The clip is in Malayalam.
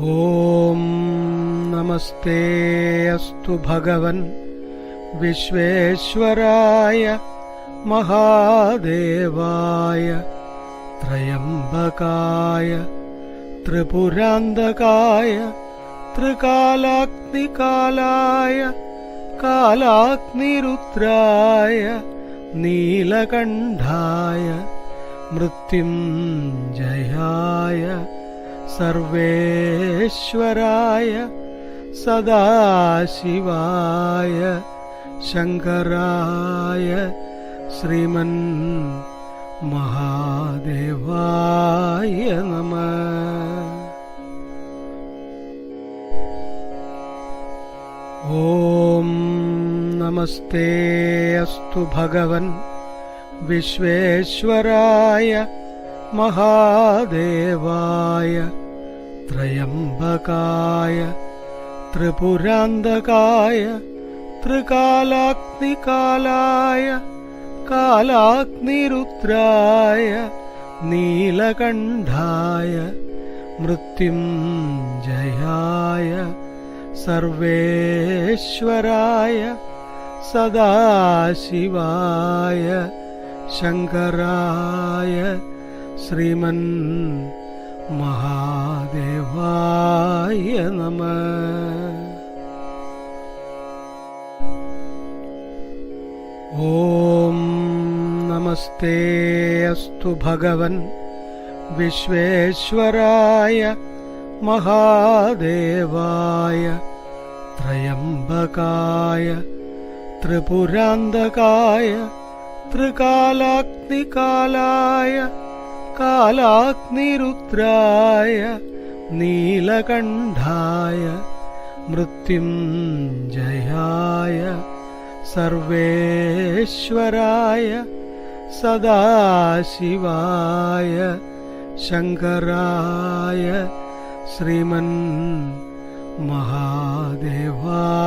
ॐ नमस्ते अस्तु भगवन् विश्वेश्वराय महादेवाय त्रयम्बकाय त्रिपुरान्तकाय त्रिकालाग्निकालाय कालाग्निरुद्राय नीलकण्ठाय मृत्युञ्जयाय सर्वेश्वराय सदाशिवाय शङ्कराय श्रीमन् महादेवाय नमः। ॐ नमस्ते अस्तु भगवन् विश्वेश्वराय महादेवाय ത്രയംബകായ ത്രിപുരാന്തകായ ത്രികാലാഗ്നികാലായ കാലാഗ്നിരുദ്രായ നീലകണ്ഠായ മൃത്യുഞ്ജയായ സർവേശ്വരായ സദാശിവായ ശങ്കരായ ശ്രീമൻ മഹാദേവായ നമ. ഓം നമസ്തേ അസ്തു ഭഗവൻ വിശ്വേശ്വരായ മഹാദേവായ ത്രയംബകായ ത്രിപുരാന്തകായ ത്രികാലാഗ്നികാലായ കാലാഗ്നിരുദ്രായ നീലകണ്ഠായ മൃത്യുഞ്ജയായ സർവേശ്വരായ സദാശിവായ ശങ്കരായ ശ്രീമൻ മഹാദേവായ.